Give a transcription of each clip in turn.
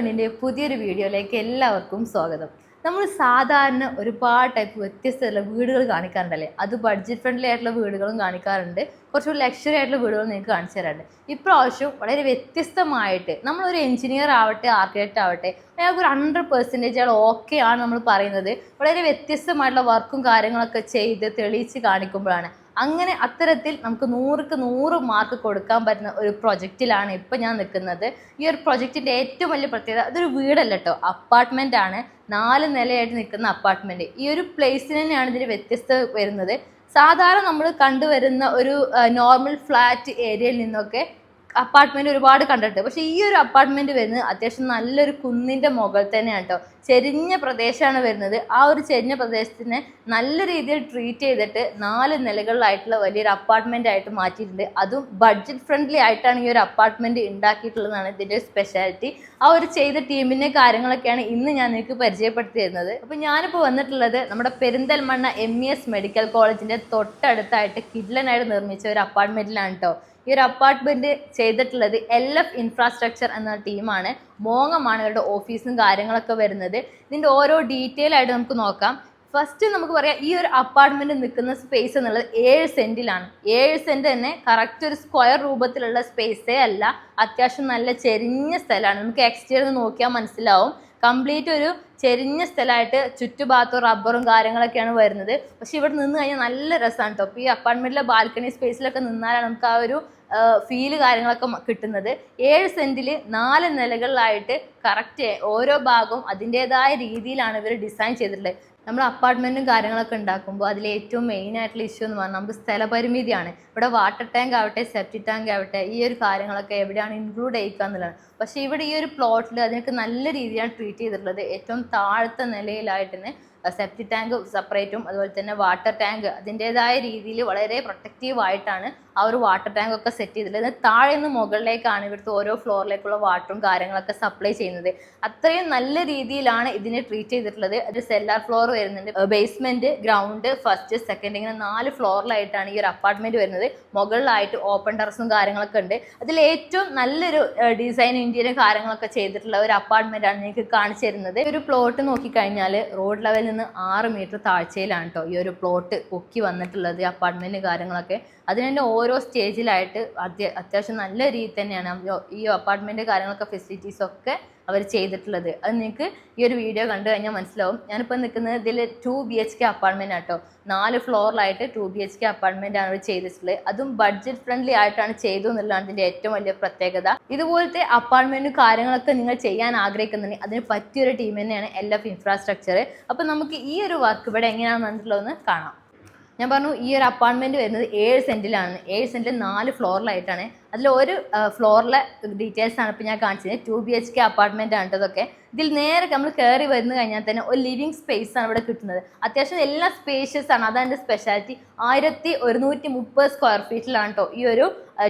വ്ളോഗിന്റെ പുതിയൊരു വീഡിയോയിലേക്ക് എല്ലാവർക്കും സ്വാഗതം. നമ്മൾ സാധാരണ ഒരുപാട് ടൈപ്പ് വ്യത്യസ്തമുള്ള വീടുകൾ കാണിക്കാറുണ്ടല്ലേ? അത് ബഡ്ജറ്റ് ഫ്രണ്ട്ലി ആയിട്ടുള്ള വീടുകളും കാണിക്കാറുണ്ട്. കുറച്ചുകൂടി ലക്ഷറി ആയിട്ടുള്ള വീടുകൾ നിങ്ങൾക്ക് കാണിച്ചു തരാറുണ്ട്. ഇപ്രാവശ്യം വളരെ വ്യത്യസ്തമായിട്ട് നമ്മളൊരു എഞ്ചിനീയർ ആവട്ടെ ആർക്കിടെക്റ്റ് ആവട്ടെ അയാൾക്ക് ഒരു ഹൺഡ്രഡ് പെർസെന്റേജ് അയാൾ ഓക്കെ ആണ് നമ്മൾ പറയുന്നത്. വളരെ വ്യത്യസ്തമായിട്ടുള്ള വർക്കും കാര്യങ്ങളൊക്കെ ചെയ്ത് തെളിയിച്ച് കാണിക്കുമ്പോഴാണ്. അങ്ങനെ അത്തരത്തിൽ നമുക്ക് നൂറുക്ക് നൂറ് മാർക്ക് കൊടുക്കാൻ പറ്റുന്ന ഒരു പ്രൊജക്റ്റിലാണ് ഇപ്പം ഞാൻ നിൽക്കുന്നത്. ഈ ഒരു പ്രൊജക്റ്റിന്റെ ഏറ്റവും വലിയ പ്രത്യേകത അതൊരു വീടല്ല കേട്ടോ അപ്പാർട്ട്മെന്റ് ആണ്. നാല് നിലയായിട്ട് നിൽക്കുന്ന അപ്പാർട്ട്മെന്റ് ഈ ഒരു പ്ലേസിന് തന്നെയാണ് ഇതിൽ വ്യത്യസ്ത വരുന്നത്. സാധാരണ നമ്മൾ കണ്ടുവരുന്ന ഒരു നോർമൽ ഫ്ലാറ്റ് ഏരിയയിൽ നിന്നൊക്കെ അപ്പാർട്ട്മെന്റ് ഒരുപാട് കണ്ടിട്ടുണ്ട്. പക്ഷേ ഈ ഒരു അപ്പാർട്ട്മെന്റ് വരുന്നത് അത്യാവശ്യം നല്ലൊരു കുന്നിന്റെ മുകൾ തന്നെയാണ് കേട്ടോ ചെരിഞ്ഞ പ്രദേശമാണ് വരുന്നത്. ആ ഒരു ചെരിഞ്ഞ പ്രദേശത്തിനെ നല്ല രീതിയിൽ ട്രീറ്റ് ചെയ്തിട്ട് നാല് നിലകളിലായിട്ടുള്ള വലിയൊരു അപ്പാർട്ട്മെന്റ് ആയിട്ട് മാറ്റിയിട്ടുണ്ട്. അതും ബഡ്ജറ്റ് ഫ്രണ്ട്ലി ആയിട്ടാണ് ഈ ഒരു അപ്പാർട്ട്മെന്റ് ഉണ്ടാക്കിയിട്ടുള്ളതാണ് ഇതിന്റെ സ്പെഷ്യാലിറ്റി ആ ഒരു ചെയ്ത ടീമിന്റെ കാര്യങ്ങളൊക്കെയാണ് ഇന്ന് ഞാൻ നിങ്ങൾക്ക് പരിചയപ്പെടുത്തി തരുന്നത്. അപ്പോൾ ഞാനിപ്പോൾ വന്നിട്ടുള്ളത് നമ്മുടെ Perinthalmanna M E S medical കോളേജിന്റെ തൊട്ടടുത്തായിട്ട് കിഡ്ലനായിട്ട് നിർമ്മിച്ച ഒരു അപ്പാർട്ട്മെന്റിലാണ് കേട്ടോ ഈ ഒരു അപ്പാർട്ട്മെന്റ് ചെയ്തിട്ടുള്ളത് എൽ എഫ് ഇൻഫ്രാസ്ട്രക്ചർ എന്ന ടീമാണ് മോങ്ങമാണ് ഇവരുടെ ഓഫീസും കാര്യങ്ങളൊക്കെ വരുന്നത്. ഇതിന്റെ ഓരോ ഡീറ്റെയിൽ ആയിട്ട് നമുക്ക് നോക്കാം. ഫസ്റ്റ് നമുക്ക് പറയാം ഈ ഒരു അപ്പാർട്ട്മെന്റ് നിൽക്കുന്ന സ്പേസ് എന്നുള്ളത് ഏഴ് സെന്റിലാണ് ഏഴ് സെന്റ് തന്നെ കറക്റ്റ് ഒരു സ്ക്വയർ രൂപത്തിലുള്ള സ്പേസേ അല്ല. അത്യാവശ്യം നല്ല ചെരിഞ്ഞ സ്ഥലമാണ്. നമുക്ക് എക്സ്റ്റീരിയർ നോക്കിയാൽ മനസ്സിലാവും. കംപ്ലീറ്റ് ഒരു ചെരിഞ്ഞ സ്ഥലമായിട്ട് ചുറ്റുഭാഗത്തും റബ്ബറും കാര്യങ്ങളൊക്കെയാണ് വരുന്നത്. പക്ഷെ ഇവിടെ നിന്ന് കഴിഞ്ഞാൽ നല്ല രസമാണ് കേട്ടോ ഈ അപ്പാർട്ട്മെന്റിലെ ബാൽക്കണി സ്പേസിലൊക്കെ നിന്നാലാണ് നമുക്ക് ആ ഒരു ഫീൽ കാര്യങ്ങളൊക്കെ കിട്ടുന്നത്. ഏഴ് സെന്റിൽ നാല് നിലകളിലായിട്ട് കറക്റ്റ് ഓരോ ഭാഗവും അതിന്റെതായ രീതിയിലാണ് ഇവർ ഡിസൈൻ ചെയ്തിട്ടുള്ളത്. നമ്മൾ അപ്പാർട്ട്മെന്റും കാര്യങ്ങളൊക്കെ ഉണ്ടാക്കുമ്പോൾ അതിൽ ഏറ്റവും മെയിൻ ആയിട്ടുള്ള ഇഷ്യൂ എന്ന് പറഞ്ഞാൽ നമുക്ക് സ്ഥലപരിമിതിയാണ്. ഇവിടെ വാട്ടർ ടാങ്ക് ആവട്ടെ സെപ്റ്റി ടാങ്ക് ആവട്ടെ ഈ ഒരു കാര്യങ്ങളൊക്കെ എവിടെയാണ് ഇൻക്ലൂഡ് ചെയ്യിക്കുക എന്നുള്ളതാണ് പക്ഷേ ഇവിടെ ഈ ഒരു പ്ലോട്ടിൽ അതിനൊക്കെ നല്ല രീതിയിലാണ് ട്രീറ്റ് ചെയ്തിട്ടുള്ളത്. ഏറ്റവും താഴത്തെ നിലയിലായിട്ട് സെപ്റ്റി ടാങ്ക് സെപ്പറേറ്റും അതുപോലെ തന്നെ വാട്ടർ ടാങ്ക് അതിന്റെതായ രീതിയിൽ വളരെ പ്രൊട്ടക്റ്റീവ് ആയിട്ടാണ് ആ ഒരു വാട്ടർ ടാങ്ക് ഒക്കെ സെറ്റ് ചെയ്തിട്ടുള്ളത് താഴെ നിന്ന് മുകളിലേക്കാണ് ഇവിടുത്തെ ഓരോ ഫ്ലോറിലേക്കുള്ള വാട്ടറും കാര്യങ്ങളൊക്കെ സപ്ലൈ ചെയ്യുന്നത്. അത്രയും നല്ല രീതിയിലാണ് ഇതിനെ ട്രീറ്റ് ചെയ്തിട്ടുള്ളത്. ഒരു സെല്ലാർ ഫ്ലോർ വരുന്നുണ്ട്. ബേസ്മെന്റ് ഗ്രൗണ്ട് ഫസ്റ്റ് സെക്കൻഡ് ഇങ്ങനെ നാല് ഫ്ലോറിലായിട്ടാണ് ഈ ഒരു അപ്പാർട്ട്മെന്റ് വരുന്നത്. മുകളിലായിട്ട് ഓപ്പൺ ടെറസും കാര്യങ്ങളൊക്കെ ഉണ്ട്. അതിൽ ഏറ്റവും നല്ലൊരു ഡിസൈൻ ഇന്ത്യയിലും കാര്യങ്ങളൊക്കെ ചെയ്തിട്ടുള്ള ഒരു അപ്പാർട്ട്മെന്റ് ആണ് നിങ്ങൾക്ക് കാണിച്ചു തരുന്നത്. ഒരു പ്ലോട്ട് നോക്കിക്കഴിഞ്ഞാൽ റോഡ് ലെവലിൽ നിന്ന് ആറ് മീറ്റർ താഴ്ചയിലാണ് കേട്ടോ ഈ ഒരു പ്ലോട്ട് പൊക്കി വന്നിട്ടുള്ളത് അപ്പാർട്ട്മെന്റ് കാര്യങ്ങളൊക്കെ. അതിന് തന്നെ ഓരോ സ്റ്റേജിലായിട്ട് അത്യ- അത്യാവശ്യം നല്ല രീതിയിൽ തന്നെയാണ് ഈ അപ്പാർട്ട്മെന്റ് കാര്യങ്ങളൊക്കെ ഫെസിലിറ്റീസ് ഒക്കെ അവർ ചെയ്തിട്ടുള്ളത്. അത് നിങ്ങൾക്ക് ഈ ഒരു വീഡിയോ കണ്ടു കഴിഞ്ഞാൽ മനസ്സിലാവും. ഞാനിപ്പോൾ നിൽക്കുന്നത് ഇതിൽ two B H K apartment ആട്ടോ. നാല് ഫ്ലോറിലായിട്ട് two B H K apartment ആണ് അവർ ചെയ്തിട്ടുള്ളത്. അതും ബഡ്ജറ്റ് ഫ്രണ്ട്ലി ആയിട്ടാണ് ചെയ്തു എന്നുള്ളതാണ് ഇതിന്റെ ഏറ്റവും വലിയ പ്രത്യേകത. ഇതുപോലത്തെ അപ്പാർട്ട്മെന്റും കാര്യങ്ങളൊക്കെ നിങ്ങൾ ചെയ്യാൻ ആഗ്രഹിക്കുന്നുണ്ടെങ്കിൽ അതിന് പറ്റിയൊരു ടീം തന്നെയാണ് എൽ എഫ് ഇൻഫ്രാസ്ട്രക്ചർ അപ്പോൾ നമുക്ക് ഈ ഒരു വർക്ക് ഇവിടെ എങ്ങനെയാണ് വന്നിട്ടുള്ളതെന്ന് കാണാം. ഞാൻ പറഞ്ഞു ഈ ഒരു അപ്പാർട്ട്മെന്റ് വരുന്നത് ഏഴ് സെന്റിലാണ് ഏഴ് സെന്റിൽ നാല് ഫ്ലോറിലായിട്ടാണ് അതിൽ ഒരു ഫ്ലോറിലെ ഡീറ്റെയിൽസ് ആണ് ഇപ്പം ഞാൻ കാണിച്ചത്. Two B H K apartment ആണ് ഇതൊക്കെ. ഇതിൽ നേരെ നമ്മൾ കയറി വരുന്ന കഴിഞ്ഞാൽ തന്നെ ഒരു ലിവിങ് സ്പേസ് ആണ് ഇവിടെ കിട്ടുന്നത്. അത്യാവശ്യം എല്ലാ സ്പേഷ്യസ് ആണ്. അതാണ് സ്പെഷ്യാലിറ്റി. ആയിരത്തി ഒരുന്നൂറ്റി മുപ്പത് സ്ക്വയർ ഫീറ്റിലാണ് കേട്ടോ ഈ ഒരു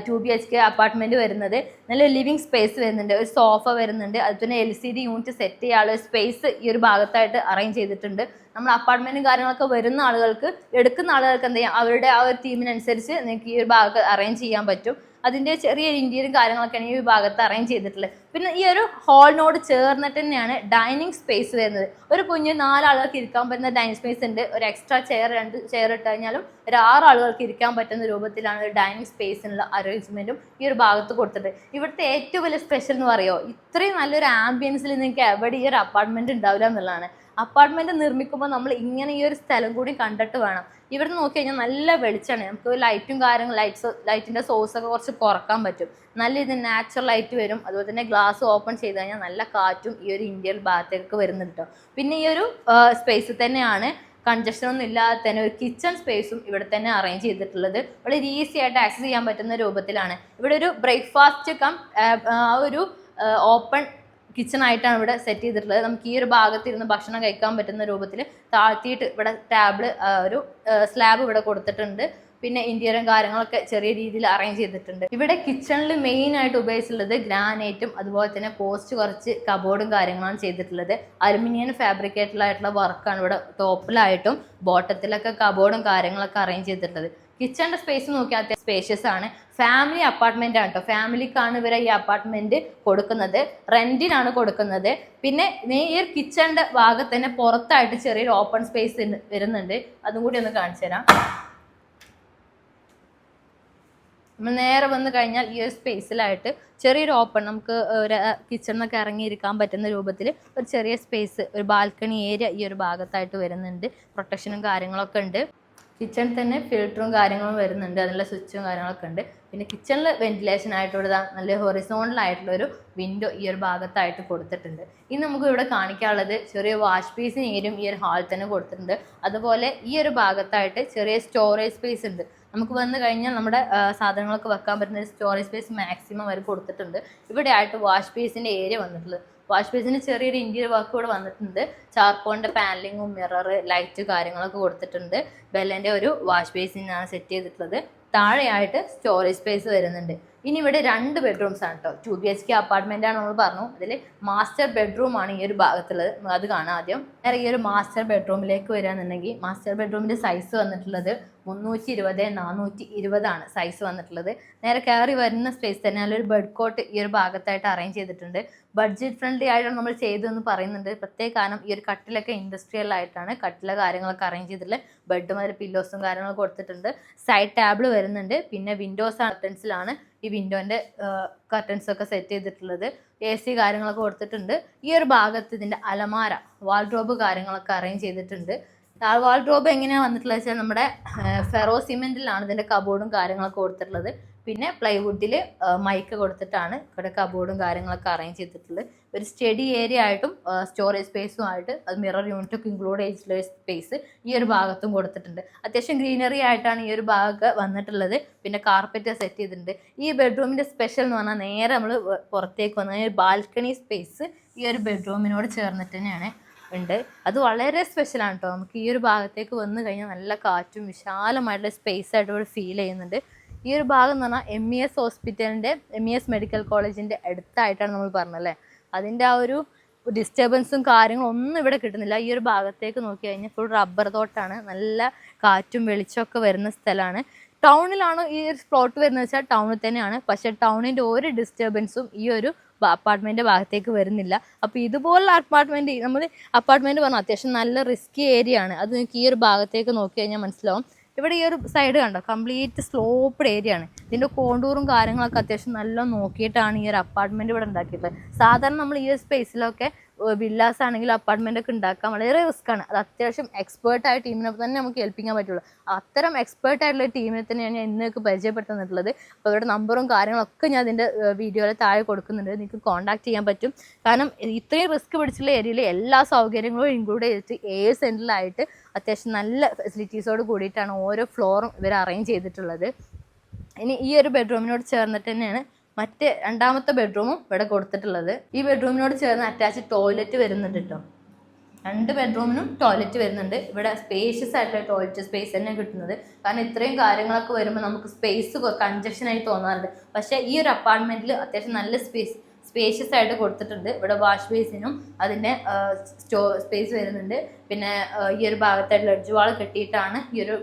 two B H K apartment വരുന്നത്. നല്ല ലിവിങ് സ്പേസ് വരുന്നുണ്ട്. ഒരു സോഫ വരുന്നുണ്ട്. അതുപോലെ L C D unit set ചെയ്യാനുള്ള സ്പേസ് ഈ ഒരു ഭാഗത്തായിട്ട് അറേഞ്ച് ചെയ്തിട്ടുണ്ട്. നമ്മൾ അപ്പാർട്ട്മെന്റും കാര്യങ്ങളൊക്കെ വരുന്ന ആളുകൾക്ക് എടുക്കുന്ന ആളുകൾക്ക് എന്ത് ചെയ്യാം? അവരുടെ ആ ഒരു തീമിനനുസരിച്ച് നിങ്ങൾക്ക് ഈ ഒരു ഭാഗത്ത് അറേഞ്ച് ചെയ്യാൻ പറ്റും. അതിന്റെ ചെറിയ ഇന്ത്യയും കാര്യങ്ങളൊക്കെയാണ് ഈ ഭാഗത്ത് അറേഞ്ച് ചെയ്തിട്ടുള്ളത്. പിന്നെ ഈ ഒരു ഹാളിനോട് ചേർന്നിട്ട് തന്നെയാണ് ഡൈനിങ് സ്പേസ് വരുന്നത്. ഒരു കുഞ്ഞ് നാലാളുകൾക്ക് ഇരിക്കാൻ പറ്റുന്ന ഡൈനിങ് സ്പേസ് ഉണ്ട്. ഒരു എക്സ്ട്രാ ചെയർ രണ്ട് ചെയർ ഇട്ട് കഴിഞ്ഞാലും ഒരു ആറ് ആളുകൾക്ക് ഇരിക്കാൻ പറ്റുന്ന രൂപത്തിലാണ് ഒരു ഡൈനിങ് സ്പേസിനുള്ള അറേഞ്ച്മെന്റും ഈ ഒരു ഭാഗത്ത് കൊടുത്തത് ഇവിടുത്തെ ഏറ്റവും വലിയ സ്പെഷ്യൽ എന്ന് പറയുമോ ഇത്രയും നല്ലൊരു ആംബിയൻസിൽ നിങ്ങൾക്ക് എവിടെ ഈ ഒരു അപ്പാർട്ട്മെന്റ് ഉണ്ടാവില്ല എന്നുള്ളതാണ്. അപ്പാർട്ട്മെന്റ് നിർമ്മിക്കുമ്പോൾ നമ്മൾ ഇങ്ങനെ ഈ ഒരു സ്ഥലം കൂടി കണ്ടിട്ട് വേണം. ഇവിടെ നോക്കി കഴിഞ്ഞാൽ നല്ല വെളിച്ചമാണ്. നമുക്ക് ലൈറ്റും കാര്യങ്ങളും ലൈറ്റ്സ് ലൈറ്റിന്റെ സോഴ്സ് ഒക്കെ കുറച്ച് കുറയ്ക്കാൻ പറ്റും. നല്ല ഇത് നാച്ചുറൽ ലൈറ്റ് വരും. അതുപോലെ തന്നെ ഗ്ലാസ് ഓപ്പൺ ചെയ്ത് കഴിഞ്ഞാൽ നല്ല കാറ്റും ഈ ഒരു ഇന്ത്യൻ ഭാഗത്തേക്ക് വരുന്നുണ്ട്. പിന്നെ ഈ ഒരു സ്പേസ് തന്നെയാണ് കൺജഷൻ ഒന്നും ഇല്ലാതെ തന്നെ ഒരു കിച്ചൺ സ്പേസും ഇവിടെ തന്നെ അറേഞ്ച് ചെയ്തിട്ടുള്ളത്. വളരെ ഈസി ആയിട്ട് ആക്സസ് ചെയ്യാൻ പറ്റുന്ന രൂപത്തിലാണ്. ഇവിടെ ഒരു ബ്രേക്ക്ഫാസ്റ്റ് കം ആ ഒരു ഓപ്പൺ കിച്ചൺ ആയിട്ടാണ് ഇവിടെ സെറ്റ് ചെയ്തിട്ടുള്ളത്. നമുക്ക് ഈ ഒരു ഭാഗത്ത് ഇരുന്ന് ഭക്ഷണം കഴിക്കാൻ പറ്റുന്ന രൂപത്തിൽ താഴ്ത്തിയിട്ട് ഇവിടെ ടാബിൾ ഒരു സ്ലാബ് ഇവിടെ കൊടുത്തിട്ടുണ്ട്. പിന്നെ ഇന്റീരിയറും കാര്യങ്ങളൊക്കെ ചെറിയ രീതിയിൽ അറേഞ്ച് ചെയ്തിട്ടുണ്ട്. ഇവിടെ കിച്ചണിൽ മെയിൻ ആയിട്ട് ഉപയോഗിച്ചിട്ടുള്ളത് ഗ്രാനൈറ്റും അതുപോലെ തന്നെ പോസ്റ്റ് കുറച്ച് കബോർഡും കാര്യങ്ങളാണ് ചെയ്തിട്ടുള്ളത്. അലുമിനിയം ഫാബ്രിക്കേറ്റഡിലായിട്ടുള്ള വർക്കാണ് ഇവിടെ ടോപ്പിലായിട്ടും ബോട്ടത്തിലൊക്കെ കബോർഡും കാര്യങ്ങളൊക്കെ അറേഞ്ച് ചെയ്തിട്ടുള്ളത്. കിച്ചണിന്റെ സ്പേസ് നോക്കിയാൽ അത്യാവശ്യം സ്പേഷ്യസ് ആണ്. ഫാമിലി അപ്പാർട്ട്മെന്റ് ആണ് കേട്ടോ ഫാമിലിക്കാണ് ഇവരെ ഈ അപ്പാർട്ട്മെന്റ് കൊടുക്കുന്നത്. റെന്റിനാണ് കൊടുക്കുന്നത്. പിന്നെ ഈ കിച്ചണിന്റെ ഭാഗത്ത് തന്നെ പുറത്തായിട്ട് ചെറിയൊരു ഓപ്പൺ സ്പേസ് വരുന്നുണ്ട്. അതും കൂടി ഒന്ന് കാണിച്ചു തരാം. നമ്മൾ നേരെ വന്ന് കഴിഞ്ഞാൽ ഈ ഒരു സ്പേസിലായിട്ട് ചെറിയൊരു ഓപ്പൺ നമുക്ക് ഒരു കിച്ചണിൽ ഇറങ്ങിയിരിക്കാൻ പറ്റുന്ന രൂപത്തിൽ ഒരു ചെറിയ സ്പേസ് ഒരു ബാൽക്കണി ഏരിയ ഈ ഒരു ഭാഗത്തായിട്ട് വരുന്നുണ്ട്. പ്രൊട്ടക്ഷനും കാര്യങ്ങളൊക്കെ ഉണ്ട്. കിച്ചണിൽ തന്നെ ഫിൽറ്ററും കാര്യങ്ങളും വരുന്നുണ്ട്. അതിനുള്ള സ്വിച്ചും കാര്യങ്ങളൊക്കെ ഉണ്ട്. പിന്നെ കിച്ചണിൽ വെന്റിലേഷൻ ആയിട്ടുള്ള നല്ല ഹൊറിസോണൽ ആയിട്ടുള്ള ഒരു വിൻഡോ ഈ ഒരു ഭാഗത്തായിട്ട് കൊടുത്തിട്ടുണ്ട്. ഇനി നമുക്ക് ഇവിടെ കാണിക്കാനുള്ളത് ചെറിയ വാഷ് പീസിന് ഏരും ഈ ഒരു ഹാളിൽ തന്നെ കൊടുത്തിട്ടുണ്ട്. അതുപോലെ ഈ ഒരു ഭാഗത്തായിട്ട് ചെറിയ സ്റ്റോറേജ് സ്പേസ് ഉണ്ട്. നമുക്ക് വന്നു കഴിഞ്ഞാൽ നമ്മുടെ സാധനങ്ങളൊക്കെ വെക്കാൻ പറ്റുന്ന സ്റ്റോറേജ് സ്പേസ് മാക്സിമം അവർ കൊടുത്തിട്ടുണ്ട്. ഇവിടെ ആയിട്ട് വാഷ് പീസിന്റെ ഏരിയ വന്നിട്ടുള്ളത്. വാഷ് ബേസിന് ചെറിയൊരു ഇന്റീരിയർ വർക്ക് കൂടെ വന്നിട്ടുണ്ട്. ചാർക്കോളിന്റെ പാനലിങ്ങും മിറർ ലൈറ്റ് കാര്യങ്ങളൊക്കെ കൊടുത്തിട്ടുണ്ട്. ബെല്ലന്റെ ഒരു വാഷ് ബേസിനാണ് സെറ്റ് ചെയ്തിട്ടുള്ളത്. താഴെയായിട്ട് സ്റ്റോറേജ് സ്പേസ് വരുന്നുണ്ട്. ഇനി ഇവിടെ രണ്ട് ബെഡ്റൂംസ് ആണ് കേട്ടോ two B H K apartment ആണ് നമ്മൾ പറഞ്ഞു. അതിൽ മാസ്റ്റർ ബെഡ്റൂം ആണ് ഈ ഒരു ഭാഗത്തുള്ളത്. അത് കാണാം ആദ്യം. നേരെ ഈ ഒരു മാസ്റ്റർ ബെഡ്റൂമിലേക്ക് വരികയാണെന്നുണ്ടെങ്കിൽ മാസ്റ്റർ ബെഡ്റൂമിന്റെ സൈസ് വന്നിട്ടുള്ളത് മുന്നൂറ്റി ഇരുപത് നാനൂറ്റി ഇരുപതാണ് സൈസ് വന്നിട്ടുള്ളത്. നേരെ കയറി വരുന്ന സ്പേസ് തന്നെ നല്ലൊരു ബെഡ് കോട്ട് ഈ ഒരു ഭാഗത്തായിട്ട് അറേഞ്ച് ചെയ്തിട്ടുണ്ട്. ബഡ്ജറ്റ് ഫ്രണ്ട്ലി ആയിട്ടാണ് നമ്മൾ ചെയ്തതെന്ന് പറയുന്നുണ്ട്. പ്രത്യേക കാരണം ഈ ഒരു കട്ടിലൊക്കെ ഇൻഡസ്ട്രിയൽ ആയിട്ടാണ് കട്ടിലെ കാര്യങ്ങളൊക്കെ അറേഞ്ച് ചെയ്തിട്ടുള്ളത് ബെഡും അതിൽ പില്ലോസും കാര്യങ്ങളൊക്കെ കൊടുത്തിട്ടുണ്ട്. സൈഡ് ടാബിൾ വരുന്നുണ്ട്. പിന്നെ വിൻഡോസ് കർട്ടൻസിലാണ് ഈ വിൻഡോന്റെ കർട്ടൻസ് ഒക്കെ സെറ്റ് ചെയ്തിട്ടുള്ളത്. എ സി കാര്യങ്ങളൊക്കെ കൊടുത്തിട്ടുണ്ട്. ഈ ഒരു ഭാഗത്ത് ഇതിന്റെ അലമാര വാൾഡ്രോബ് കാര്യങ്ങളൊക്കെ അറേഞ്ച് ചെയ്തിട്ടുണ്ട്. വാൾഡ്രോബ് എങ്ങനെയാണ് വന്നിട്ടുള്ളത് വെച്ചാൽ നമ്മുടെ ഫെറോ സിമെന്റിലാണ് ഇതിന്റെ കബോർഡും കാര്യങ്ങളൊക്കെ കൊടുത്തിട്ടുള്ളത്. പിന്നെ പ്ലൈവുഡിൽ മൈക്ക് കൊടുത്തിട്ടാണ് ഇവിടെ കബോർഡും കാര്യങ്ങളൊക്കെ അറേഞ്ച് ചെയ്തിട്ടുള്ളത്. ഒരു സ്റ്റഡി ഏരിയ ആയിട്ടും സ്റ്റോറേജ് സ്പേസും ആയിട്ട് അത് മിറർ യൂണിറ്റ് ഒക്കെ ഇൻക്ലൂഡ് ചെയ്തിട്ടുള്ള സ്പേസ് ഈ ഒരു ഭാഗത്തും കൊടുത്തിട്ടുണ്ട്. അത്യാവശ്യം ഗ്രീനറി ആയിട്ടാണ് ഈ ഒരു ഭാഗമൊക്കെ വന്നിട്ടുള്ളത്. പിന്നെ കാർപ്പറ്റ് സെറ്റ് ചെയ്തിട്ടുണ്ട്. ഈ ബെഡ്റൂമിന്റെ സ്പെഷ്യൽ എന്ന് പറഞ്ഞാൽ നേരെ നമ്മൾ പുറത്തേക്ക് വന്ന ഒരു ബാൽക്കണി സ്പേസ് ഈ ഒരു ബെഡ്റൂമിനോട് ചേർന്നിട്ട് തന്നെയാണ് ഉണ്ട്. അത് വളരെ സ്പെഷ്യലാണ് കേട്ടോ നമുക്ക് ഈ ഒരു ഭാഗത്തേക്ക് വന്ന് കഴിഞ്ഞാൽ നല്ല കാറ്റും വിശാലമായിട്ടുള്ള സ്പേസ് ആയിട്ട് ഇവിടെ ഫീൽ ചെയ്യുന്നുണ്ട്. ഈ ഒരു ഭാഗം എന്ന് പറഞ്ഞാൽ എം ഇ എസ് ഹോസ്പിറ്റലിന്റെ എം ഇ എസ് മെഡിക്കൽ കോളേജിന്റെ അടുത്തായിട്ടാണ് നമ്മൾ പറഞ്ഞല്ലേ അതിന്റെ ആ ഒരു ഡിസ്റ്റർബൻസും കാര്യങ്ങളും ഒന്നും ഇവിടെ കിട്ടുന്നില്ല. ഈ ഒരു ഭാഗത്തേക്ക് നോക്കി കഴിഞ്ഞാൽ ഫുൾ റബ്ബർ തോട്ടാണ്. നല്ല കാറ്റും വെളിച്ചമൊക്കെ വരുന്ന സ്ഥലമാണ്. ടൗണിലാണോ ഈ ഒരു പ്ലോട്ട് വരുന്നത് വെച്ചാൽ ടൗണിൽ തന്നെയാണ്. പക്ഷേ ടൗണിന്റെ ഒരു ഡിസ്റ്റർബൻസും ഈ ഒരു അപ്പാർട്ട്മെന്റ് ഭാഗത്തേക്ക് വരുന്നില്ല. അപ്പോൾ ഇതുപോലുള്ള അപ്പാർട്ട്മെന്റ് നമ്മൾ അപ്പാർട്ട്മെന്റ് പറഞ്ഞാൽ അത്യാവശ്യം നല്ല റിസ്കി ഏരിയ ആണ്. അത് നിങ്ങൾക്ക് ഈ ഒരു ഭാഗത്തേക്ക് നോക്കി കഴിഞ്ഞാൽ മനസ്സിലാവും. ഇവിടെ ഈ ഒരു സൈഡ് കണ്ടോ? കംപ്ലീറ്റ് സ്ലോപ്പ്ഡ് ഏരിയ ആണ്. ഇതിന്റെ കോണ്ടൂറും കാര്യങ്ങളൊക്കെ അത്യാവശ്യം നല്ല നോക്കിയിട്ടാണ് ഈ ഒരു അപ്പാർട്ട്മെന്റ് ഇവിടെ ഉണ്ടാക്കിയിട്ടുള്ളത്. സാധാരണ നമ്മൾ ഈ ഒരു സ്പേസിലൊക്കെ വില്ലാസ് ആണെങ്കിലും അപ്പാർട്ട്മെന്റ് ഒക്കെ ഉണ്ടാക്കാൻ വളരെ റിസ്ക് ആണ് അത് അത്യാവശ്യം ആയ ടീമിനെ തന്നെ നമുക്ക് ഏൽപ്പിക്കാൻ പറ്റുള്ളൂ. അത്തരം എക്സ്പേർട്ട് ആയിട്ടുള്ള ടീമിനെ തന്നെയാണ് ഞാൻ ഇന്നേക്ക് പരിചയപ്പെടുത്തുന്നിട്ടുള്ളത്. അപ്പോൾ അവരുടെ നമ്പറും കാര്യങ്ങളൊക്കെ ഞാൻ അതിന്റെ വീഡിയോയിൽ താഴെ കൊടുക്കുന്നുണ്ട്. നിങ്ങൾക്ക് കോൺടാക്ട് ചെയ്യാൻ പറ്റും. കാരണം ഇത്രയും റിസ്ക് പിടിച്ചുള്ള ഏരിയയിൽ എല്ലാ സൗകര്യങ്ങളും ഇൻക്ലൂഡ് ചെയ്തിട്ട് ഏഴ് സെന്ററിലായിട്ട് അത്യാവശ്യം നല്ല ഫെസിലിറ്റീസോട് കൂടിയിട്ടാണ് ഓരോ ഫ്ലോറും ഇവർ അറേഞ്ച് ചെയ്തിട്ടുള്ളത്. ഇനി ഈ ഒരു ബെഡ്റൂമിനോട് ചേർന്നിട്ട് തന്നെയാണ് മറ്റേ രണ്ടാമത്തെ ബെഡ്റൂമും ഇവിടെ കൊടുത്തിട്ടുള്ളത്. ഈ ബെഡ്റൂമിനോട് ചേർന്ന് അറ്റാച്ച് ടോയ്ലറ്റ് വരുന്നുണ്ട് കേട്ടോ രണ്ട് ബെഡ്റൂമിനും ടോയ്ലറ്റ് വരുന്നുണ്ട്. ഇവിടെ സ്പേഷ്യസ് ആയിട്ടുള്ള ടോയ്ലറ്റ് സ്പേസ് തന്നെ കിട്ടുന്നത്. കാരണം ഇത്രയും കാര്യങ്ങളൊക്കെ വരുമ്പോൾ നമുക്ക് സ്പേസ് കൺജക്ഷനായി തോന്നാറുണ്ട്. പക്ഷേ ഈ ഒരു അപ്പാർട്ട്മെന്റിൽ അത്യാവശ്യം നല്ല സ്പേസ് സ്പേഷ്യസ് ആയിട്ട് കൊടുത്തിട്ടുണ്ട്. ഇവിടെ വാഷ് ബേസിനും അതിന്റെ സ്റ്റോ സ്പേസ് വരുന്നുണ്ട്. പിന്നെ ഈ ഒരു ഭാഗത്തായിട്ട് ലഡ്ജ് വാൾ കെട്ടിയിട്ടാണ് ഈ ഒരു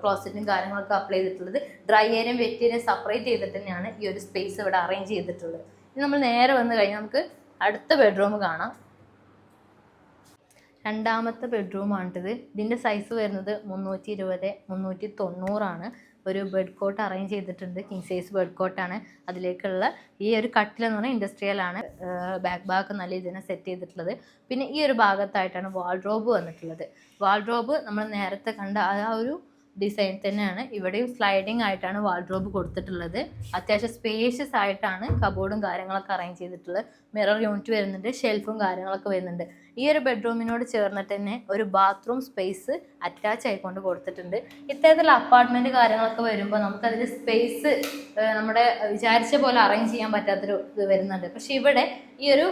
ക്ലോസറ്റും കാര്യങ്ങളൊക്കെ അപ്ലൈ ചെയ്തിട്ടുള്ളത്. ഡ്രൈ ഏരിയയും വെറ്റ് ഏരിയയും സെപ്പറേറ്റ് ചെയ്തിട്ട് തന്നെയാണ് ഈ ഒരു സ്പേസ് ഇവിടെ അറേഞ്ച് ചെയ്തിട്ടുള്ളത്. ഇനി നമ്മൾ നേരെ വന്നു കഴിഞ്ഞാൽ നമുക്ക് അടുത്ത ബെഡ്റൂം കാണാം. രണ്ടാമത്തെ ബെഡ്റൂമാണിത് ഇതിന്റെ സൈസ് വരുന്നത് മുന്നൂറ്റി ഇരുപത് മുന്നൂറ്റി തൊണ്ണൂറാണ് ഒരു ബെഡ് കോട്ട് അറേഞ്ച് ചെയ്തിട്ടുണ്ട്. കിങ് സൈസ് ബെഡ് കോട്ടാണ് അതിലേക്കുള്ള ഈ ഒരു കട്ടിലെന്ന് പറഞ്ഞാൽ ഇൻഡസ്ട്രിയലാണ് ബാക്ക് ഭാഗം നല്ല ഇതിനെ സെറ്റ് ചെയ്തിട്ടുള്ളത്. പിന്നെ ഈ ഒരു ഭാഗത്തായിട്ടാണ് വാൾഡ്രോബ് വന്നിട്ടുള്ളത്. വാൾഡ്രോബ് നമ്മൾ നേരത്തെ കണ്ട ആ ഒരു ഡിസൈൻ തന്നെയാണ്. ഇവിടെയും സ്ലൈഡിങ് ആയിട്ടാണ് വാൾഡ്രോബ് കൊടുത്തിട്ടുള്ളത്. അത്യാവശ്യം സ്പേഷ്യസ് ആയിട്ടാണ് കബോർഡും കാര്യങ്ങളൊക്കെ അറേഞ്ച് ചെയ്തിട്ടുള്ളത്. മിറർ യൂണിറ്റ് വരുന്നുണ്ട് ഷെൽഫും കാര്യങ്ങളൊക്കെ വരുന്നുണ്ട്. ഈ ഒരു ബെഡ്റൂമിനോട് ചേർന്നിട്ട് തന്നെ ഒരു ബാത്റൂം സ്പേസ് അറ്റാച്ച് ആയിക്കൊണ്ട് കൊടുത്തിട്ടുണ്ട്. ഇത്തരത്തിലുള്ള അപ്പാർട്ട്മെന്റ് കാര്യങ്ങളൊക്കെ വരുമ്പോൾ നമുക്കതിൽ സ്പേസ് നമ്മുടെ വിചാരിച്ച പോലെ അറേഞ്ച് ചെയ്യാൻ പറ്റാത്തൊരു ഇത് വരുന്നുണ്ട്. പക്ഷേ ഇവിടെ ഈ ഒരു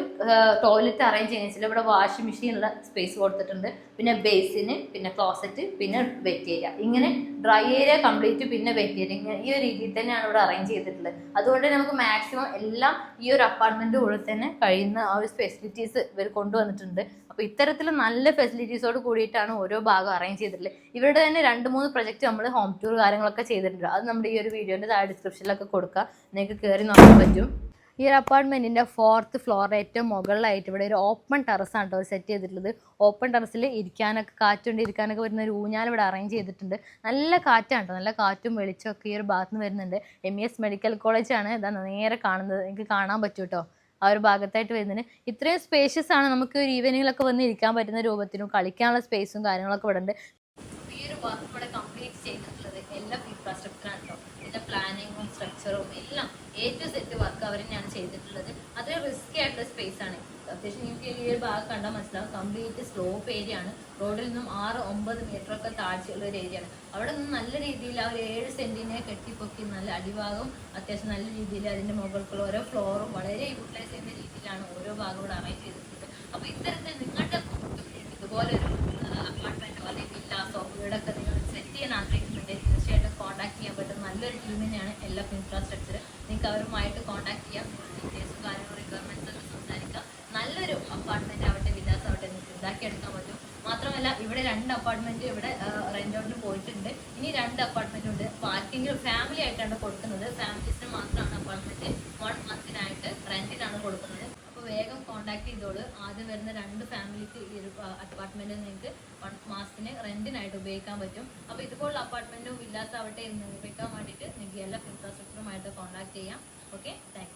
ടോയ്ലറ്റ് അറേഞ്ച് ചെയ്യുന്ന വെച്ചാൽ ഇവിടെ വാഷിംഗ് മെഷീനുള്ള സ്പേസ് കൊടുത്തിട്ടുണ്ട്. പിന്നെ ബേസിന് പിന്നെ ക്ലോസറ്റ് പിന്നെ വെറ്റ് ഏരിയ ഇങ്ങനെ ഡ്രൈ ഏരിയ കംപ്ലീറ്റ് പിന്നെ വെറ്റ് ഏരിയ ഇങ്ങനെ ഈ ഒരു രീതിയിൽ തന്നെയാണ് ഇവിടെ അറേഞ്ച് ചെയ്തിട്ടുള്ളത്. അതുകൊണ്ട് നമുക്ക് മാക്സിമം എല്ലാം ഈ ഒരു അപ്പാർട്ട്മെന്റ് ഉള്ളിൽ തന്നെ കഴിയുന്ന ആ ഒരു ഫെസിലിറ്റീസ് ഇവർ കൊണ്ടുവന്നിട്ടുണ്ട്. അപ്പോൾ ഇത്തരത്തിൽ നല്ല ഫെസിലിറ്റീസോട് കൂടിയിട്ടാണ് ഓരോ ഭാഗം അറേഞ്ച് ചെയ്തിട്ടുള്ളത്. ഇവരുടെ തന്നെ രണ്ട് മൂന്ന് പ്രൊജക്റ്റ് നമ്മൾ ഹോം ടൂർ കാര്യങ്ങളൊക്കെ ചെയ്തിട്ടുണ്ട്. അത് നമ്മുടെ ഈ ഒരു വീഡിയോന്റെ താഴെ ഡിസ്ക്രിപ്ഷനിലൊക്കെ കൊടുക്കുക നിങ്ങൾക്ക് കയറി നോക്കാൻ പറ്റും. ഈ ഒരു അപ്പാർട്ട്മെന്റിന്റെ ഫോർത്ത് ഫ്ലോർ ഏറ്റവും മുകളിലായിട്ട് ഇവിടെ ഒരു ഓപ്പൺ ടെറസ് ആണ് കേട്ടോ സെറ്റ് ചെയ്തിട്ടുള്ളത്. ഓപ്പൺ ടെറസിൽ ഇരിക്കാനൊക്കെ കാറ്റുണ്ട് ഇരിക്കാനൊക്കെ വരുന്ന ഒരു ഊഞ്ഞാൽ ഇവിടെ അറേഞ്ച് ചെയ്തിട്ടുണ്ട്. നല്ല കാറ്റാണ് നല്ല കാറ്റും വെളിച്ചമൊക്കെ ഈ ഒരു ഭാഗത്ത് നിന്ന് വരുന്നുണ്ട് എം ഇ എസ് മെഡിക്കൽ കോളേജാണ് ഇതാ നേരെ കാണുന്നത്. എനിക്ക് കാണാൻ പറ്റും കേട്ടോ ആ ഒരു ഭാഗത്തായിട്ട് വരുന്നതിന്. ഇത്രയും സ്പേഷ്യസ് ആണ് നമുക്ക് ഒരു ഈവനിങ്ങിലൊക്കെ വന്ന് ഇരിക്കാൻ പറ്റുന്ന രൂപത്തിനും കളിക്കാനുള്ള സ്പേസും കാര്യങ്ങളൊക്കെ ഇവിടെ ഉണ്ട്. ഈ ഒരു വർക്ക് കംപ്ലീറ്റ് പ്ലാനിങ്ങും സ്ട്രക്ചറും എല്ലാം ഏറ്റവും സെറ്റ് വർക്ക് അവർ തന്നെയാണ് ചെയ്തിട്ടുള്ളത്. അത് റിസ്കി ആയിട്ടുള്ള സ്പേസ് ആണ്. അത്യാവശ്യം നിങ്ങൾക്ക് ഈ ഒരു ഭാഗം കണ്ടാൽ മനസ്സിലാവും. കംപ്ലീറ്റ് സ്ലോപ്പ് ഏരിയ ആണ്. റോഡിൽ നിന്നും ആറ് ഒമ്പത് മീറ്റർ ഒക്കെ താഴ്ചയുള്ള ഒരു ഏരിയ ആണ്. അവിടെ നിന്ന് നല്ല രീതിയിൽ ആ ഒരു ഏഴ് സെന്റിനെ കെട്ടിപ്പൊക്കി നല്ല അടിഭാഗം അത്യാവശ്യം നല്ല രീതിയിൽ അതിന്റെ മുകൾക്കുള്ള ഓരോ ഫ്ലോറും വളരെ യൂട്ടിലൈസ് ചെയ്യുന്ന രീതിയിലാണ് ഓരോ ഭാഗം ഇവിടെ അറേഞ്ച് ചെയ്തിട്ടുള്ളത് അപ്പോൾ ഇത്തരത്തിൽ നിങ്ങളുടെ ഇതുപോലെ ഒരു അപ്പാർട്ട്മെന്റോ അല്ലെങ്കിൽ വില്ലാസോ വീടൊക്കെ നിങ്ങൾ സെറ്റ് ചെയ്യാൻ ആഗ്രഹിക്കുന്നുണ്ടെങ്കിൽ തീർച്ചയായിട്ടും കോൺടാക്ട് ചെയ്യാൻ പറ്റും നല്ലൊരു ടീമിനെയാണ് എല്ലാ ഇൻഫ്രാസ്ട്രക്ചർ നിങ്ങൾക്ക് അവരുമായിട്ട് കോൺടാക്ട് ചെയ്യാം ഡീറ്റെയിൽസും കാര്യങ്ങളും റിക്വയർമെന്റ്സ് ഒക്കെ സംസാരിക്കാം നല്ലൊരു അപ്പാർട്ട്മെന്റ് ആവട്ടെ വില്ലാസ് ആവട്ടെ നിങ്ങൾക്ക് ഉണ്ടാക്കിയെടുക്കാൻ പറ്റും മാത്രമല്ല ഇവിടെ രണ്ട് അപ്പാർട്ട്മെന്റ് ഇവിടെ റെന്റ് ഔട്ടിന് പോയിട്ടുണ്ട്. ഇനി രണ്ട് അപ്പാർട്ട്മെന്റ് ഉണ്ട്. പാർക്കിംഗ് ഫാമിലി ആയിട്ടാണ് കൊടുക്കുന്നത്. ഫാമിലീസിന് മാത്രമാണ് അപ്പാർട്ട്മെന്റ് വൺ മന്തിനായിട്ട് റെന്റിനാണ് കൊടുക്കുന്നത്. അപ്പോൾ വേഗം കോൺടാക്ട് ചെയ്തോളൂ. ആദ്യം വരുന്ന രണ്ട് ഫാമിലിക്ക് ഈ ഒരു അപ്പാർട്ട്മെന്റ് നിങ്ങൾക്ക് വൺ മാസത്തിന് റെന്റിനായിട്ട് ഉപയോഗിക്കാൻ പറ്റും. അപ്പോൾ ഇതുപോലുള്ള അപ്പാർട്ട്മെന്റും വില്ലാസ് ആവട്ടെ നിർമ്മിക്കാൻ വേണ്ടിയിട്ട് നിങ്ങൾക്ക് എല്ലാ ഇൻഫ്രാസ്ട്രക്ചറുമായിട്ട് കോൺടാക്ട് ചെയ്യാം. Okay thank